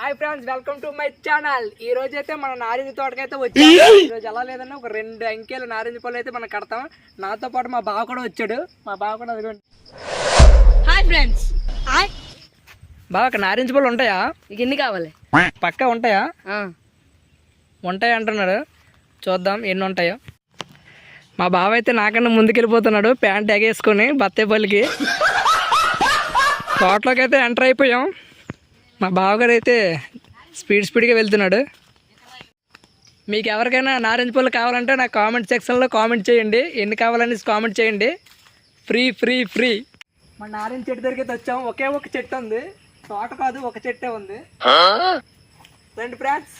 Hi friends welcome to my channel. ఈ రోజు అయితే మన నారింజ తోటకైతే వచ్చాం. ఈ రోజు ఎలా లేదన్నా ఒక రెండు అంకెలు నారింజ పళ్ళు అయితే మనం కడతాం. నాతో పాటు మా బావ కూడా వచ్చాడు. మా బావ కూడా అదిగోండి. Hi friends. హాయ్. బావ అక్కడ నారింజ పళ్ళు ఉంటాయా? నీకు ఎన్ని కావాలి? పక్కా ఉంటాయా? ఆ, ఉంటాయి అంటున్నాడు. చూద్దాం ఎన్ని ఉంటాయో. మా బావ అయితే నాకన్నా ముందుకెళ్ళిపోతున్నాడు ప్యాంట్ ఎగేసుకొని బత్తేపల్లికి తోటలోకి అయితే ఎంటర్ అయిపోయాం. మా బావగారు అయితే స్పీడ్ స్పీడ్గా వెళ్తున్నాడు. మీకు ఎవరికైనా నారింజ పళ్ళు కావాలంటే నా కామెంట్ సెక్షన్లో కామెంట్ చేయండి. ఎన్ని కావాలనేసి కామెంట్ చేయండి. Free free free. మన నారింజ చెట్టు దగ్గరికి వచ్చాము ఒకే ఒక చెట్టు ఉంది. తోట కాదు ఒక చెట్టే ఉంది. రండి ఫ్రెండ్స్.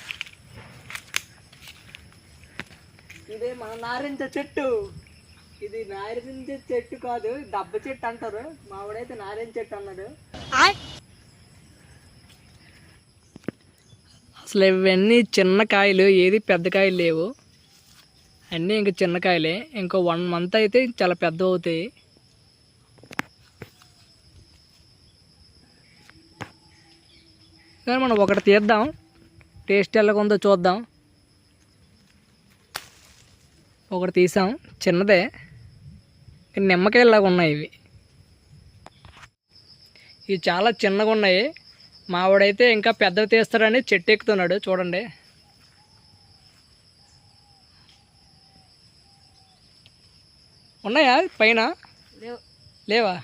ఇదే మన నారింజ చెట్టు. ఇది నారింజ చెట్టు కాదు దెబ్బ చెట్టు అంటారు. మావిడైతే నారింజ చెట్టు అన్నాడు. అసలు ఇవన్నీ చిన్న కాయలు ఏది పెద్ద కాయలు లేవు. అన్నీ ఇంక చిన్న కాయలే. ఇంకో వన్ మంత్ అయితే చాలా పెద్ద అవుతాయి. కానీ మనం ఒకటి తీద్దాం. టేస్ట్ ఎలాగుందో చూద్దాం. ఒకటి తీసాం. చిన్నదే. నిమ్మకాయలాగా ఉన్నాయి ఇవి. ఇవి చాలా చిన్నగా ఉన్నాయి. మావాడైతే ఇంకా పెద్దవి తీస్తాడని చెట్టు ఎక్కుతున్నాడు చూడండి. ఉన్నాయా? పైన? లేవు. లేవా?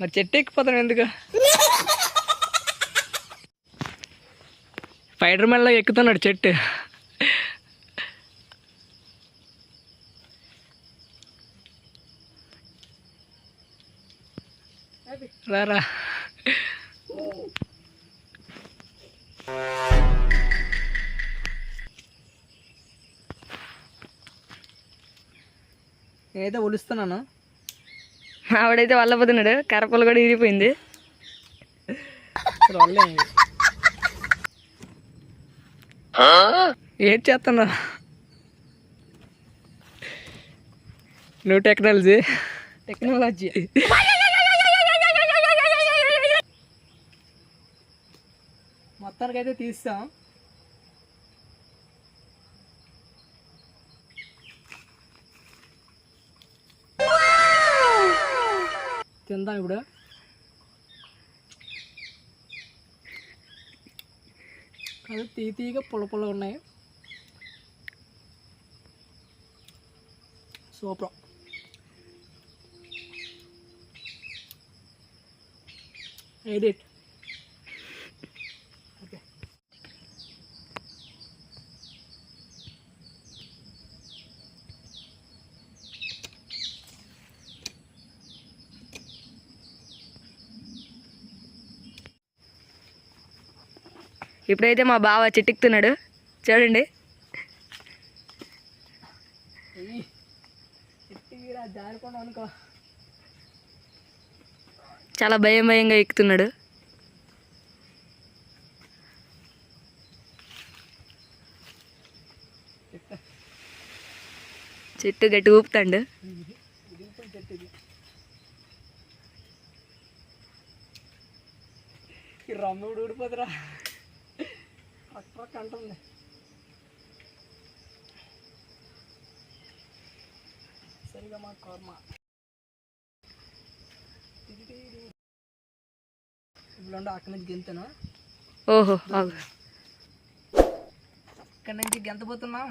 మరి చెట్టు ఎక్కిపోతాను ఎందుకు స్పైడర్ మ్యాన్లో ఎక్కుతున్నాడు చెట్టు. రారా. నేనైతే ఒలుస్తున్నాను. ఆవిడైతే వల్లపోతున్నాడు కరపలు కూడా ఇరిగిపోయింది ఏం చేస్తున్నా న్యూ టెక్నాలజీ టెక్నాలజీ మొత్తానికి అయితే తీస్తాం తిందాం ఇప్పుడు అది తీ తీగా పుల్ల పుల్లగా ఉన్నాయి సూపర్ ఎడిట్ ఇప్పుడైతే మా బావ చిట్టుకుతున్నాడు చూడండి. చాలా భయం భయంగా ఎక్కుతున్నాడు. చెట్టు గట్టి ఊపుతాండు. రమ్మ ఊడిపోతురా. పక్క అంటుంది. సరిగా మా కర్మ. ఇప్పుడు అక్కడి నుంచి గెంతునా? ఓహో. అక్కడి నుంచి గెంతపోతున్నాం